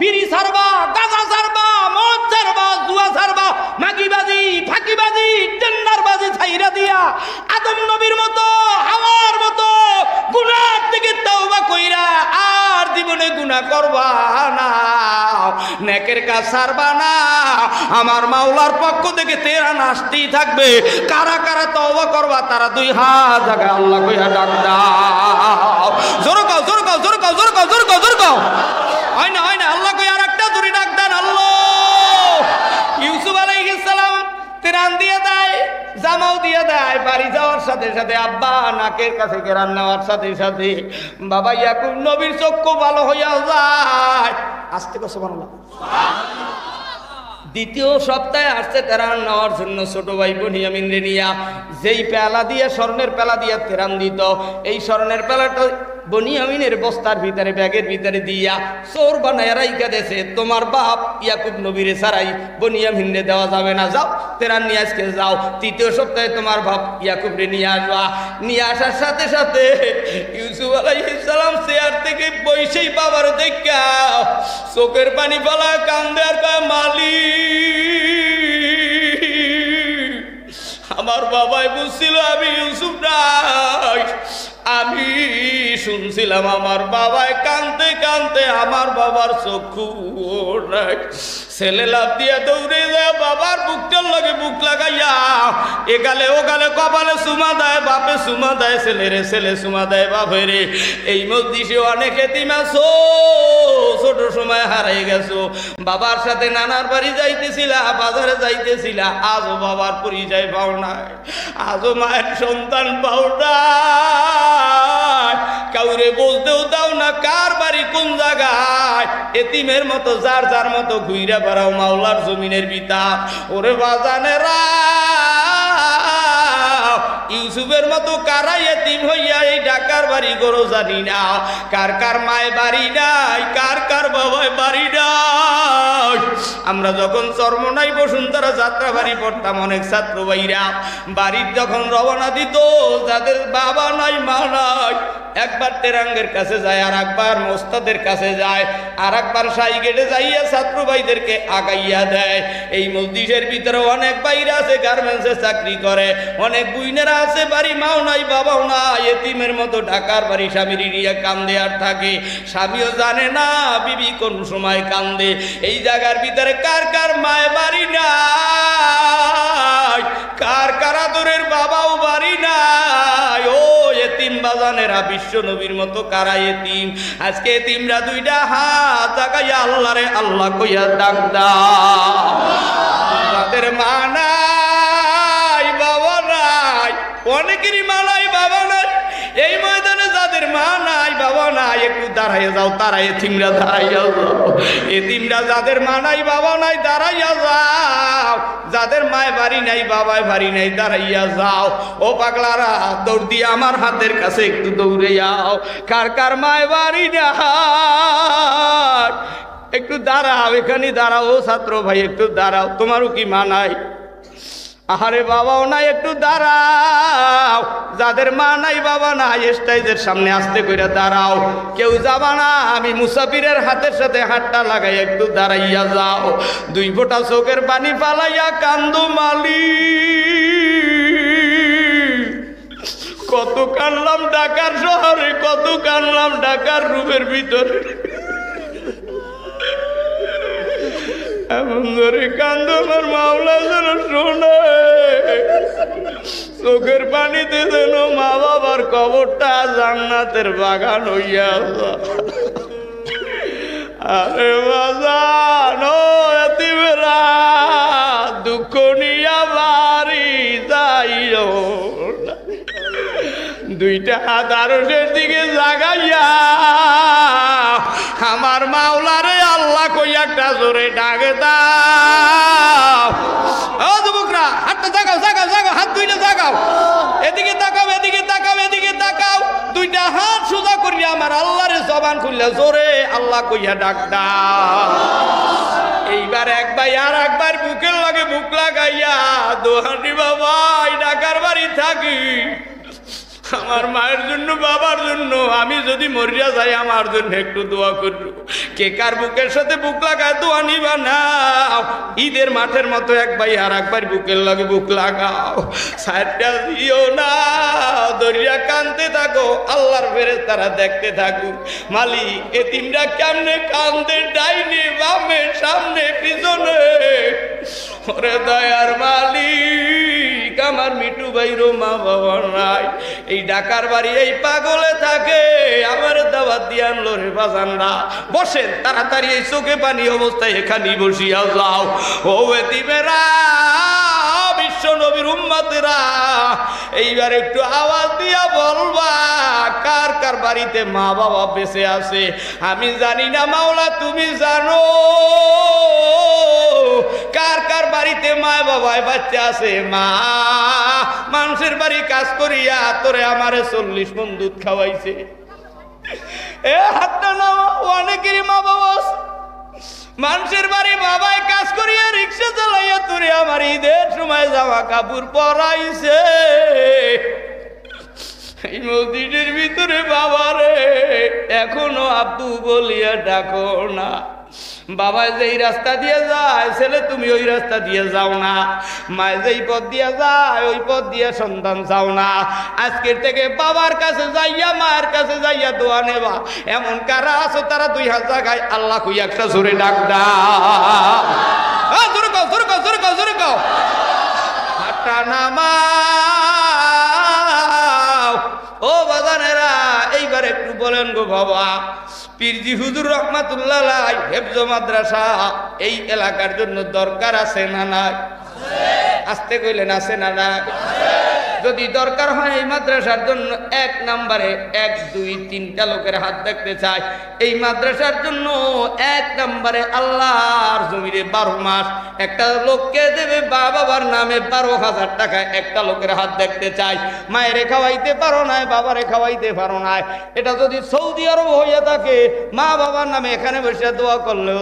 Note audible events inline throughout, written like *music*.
বিড়ি ছাড়বা গাঁজা ছাড়বা মদ ছাড়বা জুয়া ছাড়বা মাগিবাজি, ফাঁকিবাজি, টেন্ডারবাজি ছাইরা দিয়া আদম নবীর মতো, হাওয়ার মতো গুনার কইরা আর জীবনে করবা না। নেকের কাজ ছাড়বা না। আমার মাওলার পক্ষ থেকে তেরা নাস্তি থাকবে। কারা কারা তওবা করবা, তারা দুই হাত জায়গায় আল্লাহ কইয়া ডাক দাও। জোর কাও জোর কাও জোর কাও জোর কাও জোর কাও জোর কাও। হয় না হয় না, আল্লাহ কই আর একটা জোরে ডাক দেন আল্লাহ ইউসুফ আলাইহিস সালাম তেরান দিয়ে দেয় জামাও দিয়ে দেয় বাড়ি যাওয়ার সাথে সাথে আব্বা নাকের কাছে কেরান নেওয়ার সাথে সাথে বাবা ইয়াকুব নবীর চক্ষু ভালো হইয়া যায়। আসতে কষ্ট বাংলা *laughs* দ্বিতীয় সপ্তাহে আসছে তেরান নেওয়ার জন্য ছোট ভাই বনিয়ামিন রে নিয়া যেই পেলা দিয়ে স্বর্ণের পেলা দিয়ে তেরান দিত এই স্বর্ণের পেলাটা বনিয়ামিনের বস্তার ভিতরে, ব্যাগের ভিতরে দিয়া চোর বানায় রাইকা দেছে তোমার বাপ ইয়াকুব নবীরে সারাই বনিয়ামিনরে দেওয়া যাবে না। যাও, তেরান নিয়ে আজকে যাও। তৃতীয় সপ্তাহে তোমার বাপ ইয়াকুব রে নিয়ে আসবা। নিয়ে আসার সাথে সাথে ইউসুফ আলাইহিস সালাম চেয়ার থেকে বইসেই বাবার দেখা। চোখের পানি ফেলা কান্দে আর মালিক, আমার বাবাই বুঝছিল আমি ইউসুফ নাই। আমি শুনছিলাম আমার বাবায় কানতে কানতে আমার বাবার চক্ষু ছেলে লাভ দিয়া দৌড়ে যায়, বাবার বুকটার লাগে বুক লাগাইয়া। এ গালে ও গালে কপালে সুমা দেয়, বাপে সুমা দেয় ছেলে রে ছেলে সুমা দেয় বাপে রে এই মসজিদে অনেক আছো, ছোট সময় হারাই গেছো। বাবার সাথে নানার বাড়ি যাইতেছিলা, বাজারে যাইতেছিলা, আজও বাবার পরিচয় পাও নাই, আজও মায়ের সন্তান পাও নাই। কাউরে বলতেও দাও না কার বাড়ি কোন জায়গায়। এতিমের মতো, যার যার মতো ঘুইরা বেড়াও মাওলার জমিনের পিতা ওরে বাজানেরা ইউসুফের মতো কারাই এতিম হইয়া এই ডাকার বাড়ি গরো জানি না? কার কার মায় বাড়ি নাই, কার কার বাবায় বাড়ি নাই? আমরা যখন চর্ম চর্মনাই বসুন্ধরা যাত্রা বাড়ি পড়তাম অনেক ছাত্র ভাইরা। বাড়ির যখন রওনা দিত, যাদের বাবা নাই, মা নাই, একবার তেরাঙ্গের কাছে যায় আর একবার মোস্তাদের কাছে যায় আর একবার সাই গেটে যাইয়া ছাত্র ভাইদেরকে আগাইয়া দেয়। এই মসজিদের ভিতরে অনেক বাইরে আছে, গার্মেন্টসে চাকরি করে, অনেক বুইনেরা আছে, বাড়ি মাও নাই, বাবাও নাই। এতিমের মতো ঢাকার বাড়ি স্বামীর নিয়ে কান্দে আর থাকে। স্বামীও জানে না, বিবি কোন সময় কান্দে। এই জায়গার ভিতরে কার কার মায় বাড়ি নাই? কার কার আদরের বাবাও বাড়ি নাই? ও এতিম বাজানেরা, বিশ্ব নবীর মতো কারা এতিম? আজকে এতিমরা দুইটা হাত তাকাইয়া আল্লাহ রে আল্লাহ কইয়া ডাক দাও। তাদের মা নাই অনেকেরই মা নাই, বাবা নাই। এই ময়দানে যাদের মা নাই, বাবা নাই, একটু দাঁড়াইয়া যাও তারা এতিমরা দাঁড়াইয়া যাও। এ এতিমরা যাদের মা নাই, বাবা নাই, দাঁড়াইয়া যাও। যাদের মায় বাড়ি নাই বাবায় বাড়ি নাই, দাঁড়াইয়া যাও। ও পাগলারা, দৌড় দিয়ে আমার হাতের কাছে একটু দৌড়ে যাও কার কার মায় বাড়ি নাই? একটু দাঁড়াও, এখানে দাঁড়াও ছাত্র ভাই, একটু দাঁড়াও। তোমারও কি মা নাই? আহারে বাবাও নাই, একটু দাঁড়াও। যাদের মা নাই, বাবা নাই স্টাইজের সামনে আসতে করে দাঁড়াও। কেউ যাবা না, আমি মুসাফিরের হাতের সাথে হাতটা লাগাই, একটু দাঁড়াইয়া যাও। দুই ফোঁটা চোখের পানি পালাইয়া কান্দু মালি কত কানলাম ঢাকার শহরে, কত কানলাম ঢাকার রুমের ভিতরে। এমন ধরে কান্দ আমার যেন শোনে চোখের পানিতে যেন মা বাবার কবরটা জান্নাতের বাগান হইয়া। আরে বাজান, ও এতিমেরা, দুঃখ নিয়া বাড়ি যাইও দুইটা হাত আরসের দিকে জাগাইয়া, আমার মাওলারে আল্লাহ একটা জোরে ডাকে দাও। হাতটা জাগাও জাগাও জাগাও, হাত দুইটা জাগাও। এদিকে তাকাও এদিকে তাকাও এদিকে তাকাও। দুইটা হাত সোজা করিয়া আমার আল্লাহরে জবান খুললে জোরে আল্লাহ কইয়া ডাক দাও। এইবার একবার আর একবার বুকের লাগে বুক লাগাইয়া, দোহানি বাবা, এই ডাকার বাড়ি থাকি। আমার মায়ের জন্য, বাবার জন্য, আমি যদি মরিয়া যাই, আমার জন্য একটু দোয়া করব কে কার বুকের সাথে বুক লাগায় দোয়া নিবা না? ঈদের মাঠের মতো এক ভাই আর একবার বুকের লাগে বুক লাগাও। সাইডটা দিও না দরিয়া কানতে থাকো, আল্লাহর ফেরে তারা দেখতে থাকুক। মালিক এ তিনটা কেমনে কান্দে? ডাইনে, বামে, সামনে, পিছনে। ওরে দয়ার মালিক, আমার মিটু ভাইরো মা বাবা নাই। এই ডাকার বাড়ি এই পাগলে থাকে। আমার দাবাত দিয়ে আনলো রে বাজানরা। বসেন, তাড়াতাড়ি এই চোখে পানি অবস্থায় এখানেই বসিয়া যাও। ও এতিমেরা বিশ্ব নবীর উম্মাতেরা? এইবার একটু আওয়াজ দিয়া বলবা, কার কার বাড়িতে মা বাবা বেঁচে আছে? আমি জানি না মাওলা, তুমি জানো। কার কার বাড়িতে মা বাবায় বাচ্চা আছে? মা, মানুষের বাড়ি কাজ করিয়া তোরে আমারে চল্লিশ মন দুধ খাওয়াইছে। এ হাতটা না অনেকেরই মা বাবা। মানুষের বাড়ি বাবায় কাজ করিয়া রিক্সা চালাইয়া তুলে আমার ঈদের সময় জামা কাপড় পরাইছে। মসজিদের ভিতরে বাবারে, এখনও আব্দু বলিয়া ডাকো না। বাবা যেই রাস্তা দিয়ে যায়, ছেলে তুমি ওই রাস্তা দিয়ে যাও না। মায় যেই পথ দিয়ে যায়, ওই পথ দিয়ে সন্তান যাও না। আজকের থেকে বাবার কাছে যাইয়া, মায়ের কাছে যাইয়া দোয়া নেবা। এমন কারা আছো তারা দুই হাত জায়গায় আল্লাহ কুই একটা জোরে ডাক দা ও বাজানেরা, এইবার একটু বলেন গো বাবা। পীরজি হুজুর রহমাতুল্লাহ হেফজ মাদ্রাসা, এই এলাকার জন্য দরকার আছে না নাই? আসতে কইলেন, আছে না নাই? যদি দরকার হয় এই মাদ্রাসার জন্য এক নম্বরে এক, দুই, তিনটা লোকের হাত দেখতে চাই। এই মাদ্রাসার জন্য এক নম্বরে আল্লাহর জমিরে বারো মাস। একটা লোককে দেবে বাবার নামে বারো হাজার টাকা, একটা লোকের হাত দেখতে চাই। মায়েরে খাওয়াইতে পারো নাই, বাবারে খাওয়াইতে পারো নাই। এটা যদি সৌদি আরব হইয়া থাকে মা বাবার নামে এখানে বসে দোয়া করলেও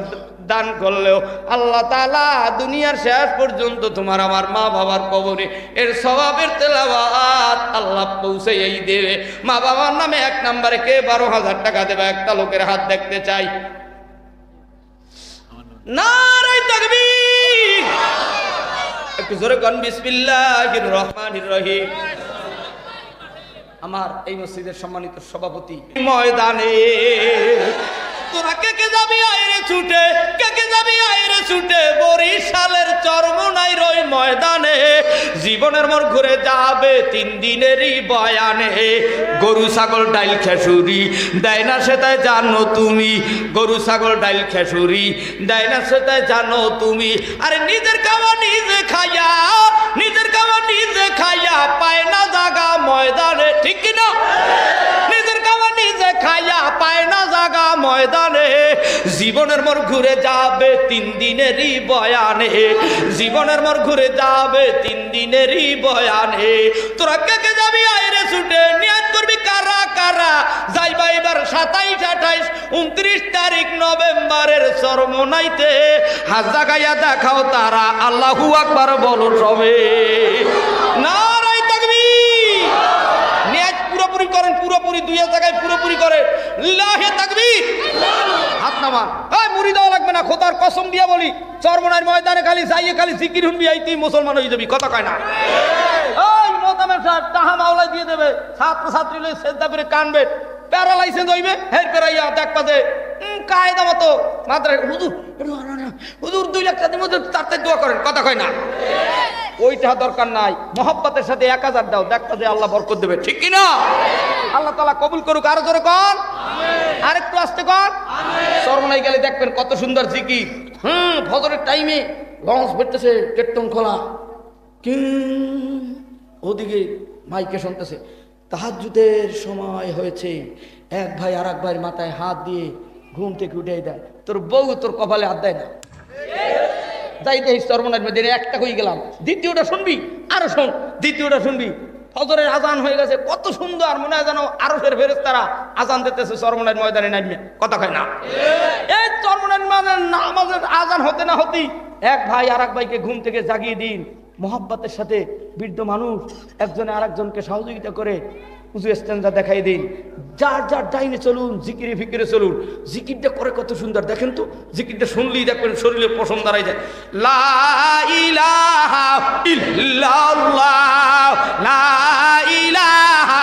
দান করলেও আল্লাহ তালা দুনিয়ার শেষ পর্যন্ত তোমার আমার মা বাবার কবরে এর স্বভাবের তেলাবাত আল্লাহ পৌঁছেই দেবে। মা বাবার নামে এক নম্বরে কে বারো হাজার টাকা দেবে? একটা লোকের হাত দেখতে চাই। আমার এই মসজিদের সম্মানিত সভাপতি। ময়দানে তোরা যাবি আইরে ছুটে? যাবি আইরে ছুটে? বরিশালের রই ময়দানে। জীবনের ঘুরে যাবে তিন দিনেরই বয়ানে। গরু, ছাগল, ডাইল, খেসুরি। দেয় না সেটাই জানো তুমি। গরু, ছাগল, ডাইল, খেসুরি। দেয় না সেটাই জানো তুমি। আরে নিজের খাওয়া নিজে খাইয়া, নিজের খাওয়া নিজে খাইয়া পায় না জাগা ময়দানে। ঠিক কিনা? নিজের খাওয়া নিজে খাইয়া পায় না জাগা ময়দানে, জীবনের মোর ঘুরে যাবে তিন দিনেরই বয়ানে। জীবনের মোর ঘুরে যাবে তিন দিনেরই বয়ানে। তোরা কে কে যাবি আইরে ছুটে? নিয়াত করবি কারা কারা? যাইবা এবার সাতাইশ, আঠাইশ, উনত্রিশ তারিখ নভেম্বরের চরমনাইতে হাজা গাইয়া দেখাও তারা, আল্লাহু আকবার বলো সবে। নারাই তাকবীর নিয়াজ পুরোপুরি করেন পুরোপুরি দুই জায়গায় পুরোপুরি করে লাহে তাকবীর নামান এই, মুড়ি দেওয়া লাগবে না, খোদার কসম দিয়া বলি। চরমনার ময়দানে খালি যাইয়ে খালি জিকির হুনবি তুই মুসলমান হয়ে যাবি, কথা কয় না। ওই মোতামের সাহেব, তাহা মাওলাই দিয়ে দেবে। ছাত্র ছাত্রী লই সেদ্ধা করে কানবে। প্যারা লাইসেন্স হইবে, হের পেরাইয়া দেখ পাশে কায়দা মতো। মাত্র হুজুর হুজুর, দুই লাখ টাকার মধ্যে তার দোয়া করেন, কথা কয় না। ওইটা দরকার নাই। মহব্বতের সাথে এক হাজার দাও দেখতে যে আল্লাহ বরকত দেবে, ঠিক কিনা? আল্লাহ তালা কবুল করুক আরও জোরে কন আরেকটু আসতে কন সর্বনাই গেলে দেখবেন কত সুন্দর জিকি হুম ফজরের টাইমে লঞ্চ বেরতেছে কেটন খোলা। কিং ওদিকে মাইকে শুনতেছে তাহাজুদের সময় হয়েছে। এক ভাই আর এক ভাইয়ের মাথায় হাত দিয়ে ঘুম থেকে উঠে দেয় তোর বউ তোর কপালে হাত দেয় না। যাই দেখি সর্বনাশ একটা হয়ে গেলাম। দ্বিতীয়টা শুনবি? আরও শোন। দ্বিতীয়টা শুনবি? ফজরের আজান হয়ে গেছে কত সুন্দর মনে হয় যেন আরও ফের ফেরেস তারা আজান দিতেছে চরমনের ময়দানে নামবে কথা কয় না? এই চরমনের মানে নামাজের আজান হতে না হতেই এক ভাই আর এক ভাইকে ঘুম থেকে জাগিয়ে দিন। মোহাব্বতের সাথে বৃদ্ধ মানুষ একজনে আরেকজনকে সহযোগিতা করে উজু স্ট্যান্ডা দেখাই দিন। যার যার ডাইনে চলুন, জিকিরে ফিকিরে চলুন। জিকিরটা করে কত সুন্দর, দেখেন তো? জিকিরটা শুনলেই দেখবেন শরীরে পশম দাঁড়াই যায়। লা ইলাহা ইল্লাল্লাহ, লা ইলাহা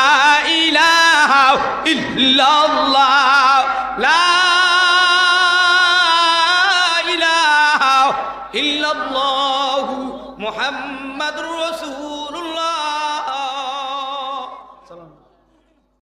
love.